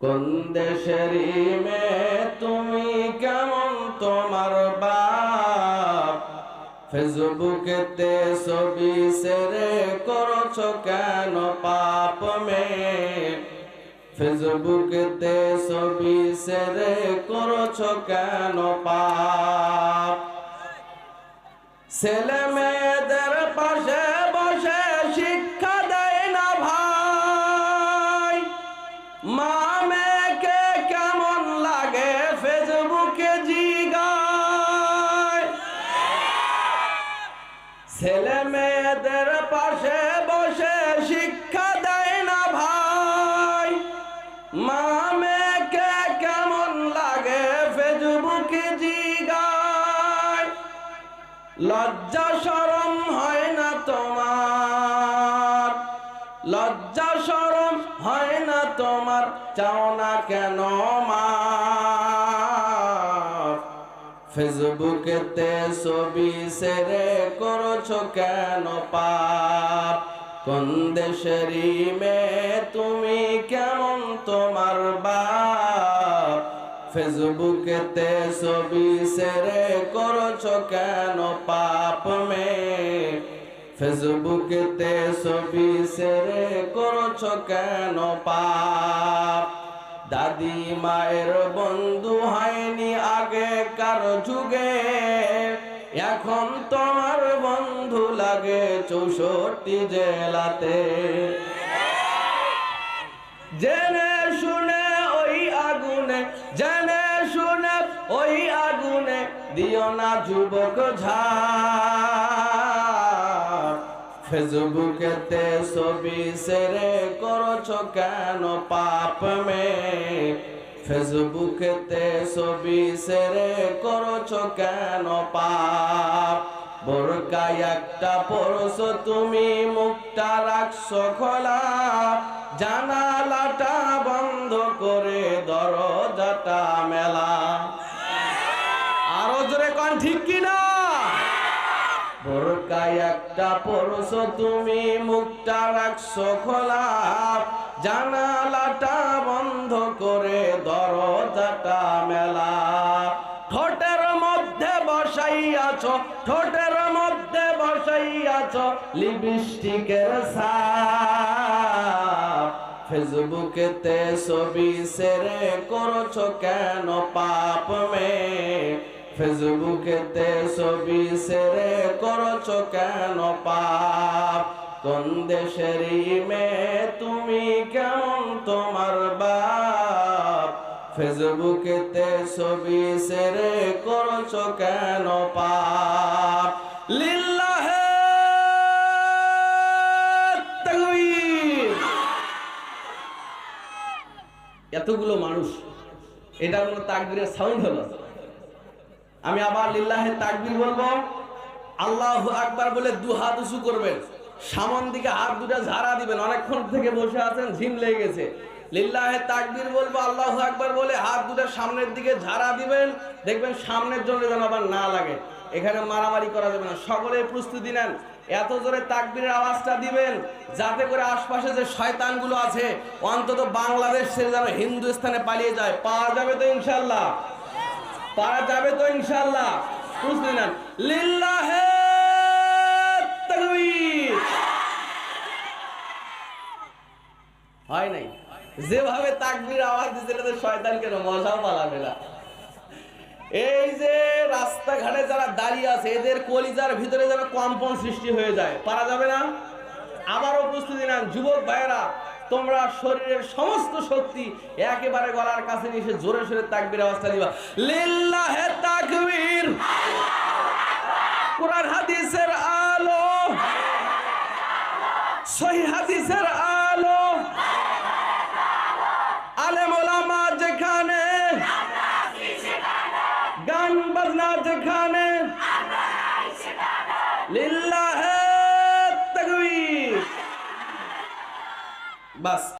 কোন দেশেরই মেয়ে তুমি কেমন তোমার বাপ? ফেসবুকেতে ছবি সেরে করছ কেন পাপ মে ফেসবুকেতে ছবি সেরে করছ কেন পাপ? ছেলে মেয়েদের ছেলে মেয়েদের পাশে বসে শিক্ষা দেয় না ভাই। মা মেয়েকে কেমন লাগে ফেসবুকে জিগায়। লজ্জা সরম হয় না তোমার। লজ্জা সরম হয় না তোমার। চাও না কেন ফেসবুকেতে ছবি সেরে করছ কেন পাপ? কোন দেশেরই মেয়ে তুমি কেমন তোমার বাপ? ফেসবুকেতে ছবি সেরে করছ কেন পাপ মে? ফেসবুকেতে ছবি সেরে করছ কেন পাপ? দাদি মায়ের বন্ধু হয়নি আগে কার যুগে। এখন তোমার বন্ধু লাগে চৌষট্টি জেলাতে। জেনে শুনে ওই আগুনে, জেনে শুনে ওই আগুনে দিও না যুবক ঝাড় ফেসবুকেতে ছবি সেরে করছ কেন পাপ মে? ফেসবুকেতে ছবি সেরে করছ কেন পাপ? বোরকায় একটা পরশো তুমি মুখটা রাখছো খোলা। জানালাটা বন্ধ করে দরজাটা মেলা। বোরকায় একটা পরশো তুমি মুখটা রাখছো খোলা। জানালাটা বন্ধ করে দরজাটা মেলা। ঠোঁটের মধ্যে বসাইয়াছ, ঠোঁটের মধ্যে বসাইয়াছ লিপস্টিকের সাপ ফেসবুকেতে ছবি সেরে করছ কেন পাপ মে ফেসবুকেতে ছবি সেরে করছ কেন পাপ? কোন দেশেরই মেয়ে তুমি কেমন তোমার বাপ? ফেসবুকেতে ছবি সেরে করছ কেন পাপ? লিল্লাহে এতগুলো মানুষ, এটা কোনো তাকবীরের সাউন্ড হলো। আমি আবার লিল্লাহে তাকবীর বলব। আল্লাহ আকবার বলে দু হাত উঁচু করবেন। সামন দিকে হাত দুটা ঝাড়া দিবেন। অনেকক্ষণ থেকে বসে আছেন, ঝিম লেগে গেছে। লিল্লাহে তাকবীর বলব, আল্লাহ আকবার বলে হাত দুটা সামনের দিকে ঝাড়া দিবেন। দেখবেন সামনের জন্য যেন আবার না লাগে। এখানে মারামারি করা যাবে না। সকলে প্রস্তুতি নেন। এত জোরে তাকবীরের আওয়াজটা দিবেন, যাতে করে আশপাশে যে শয়তানগুলো আছে, অন্তত বাংলাদেশ ছেড়ে যেন হিন্দুস্থানে পালিয়ে যায়। পাওয়া যাবে তো ইনশাল্লাহ পারা যাবে তো ইনশাল্লাহ বুঝলি না? লিল্লাহে হয় নাই? যেভাবে তাকবীর আওয়াজ দিচ্ছে এটাতে শয়তান কেন? মজাও পালাবে না। এই যে রাস্তাঘাটে যারা দাঁড়িয়ে আছে, এদের কলিজার ভিতরে যেন কম্পন সৃষ্টি হয়ে যায়। পারা যাবে না? আবারও প্রস্তুতি নেন। যুবক ভাইয়েরা তোমরা শরীরের সমস্ত শক্তি একেবারে গলার কাছে নিয়ে এসে জোরে সোরে তাকবির অবস্থা দিবা লিল্লাহে তাকবীর। কোরআন হাদিসের আলো। সহি হাদিসের আলো বাস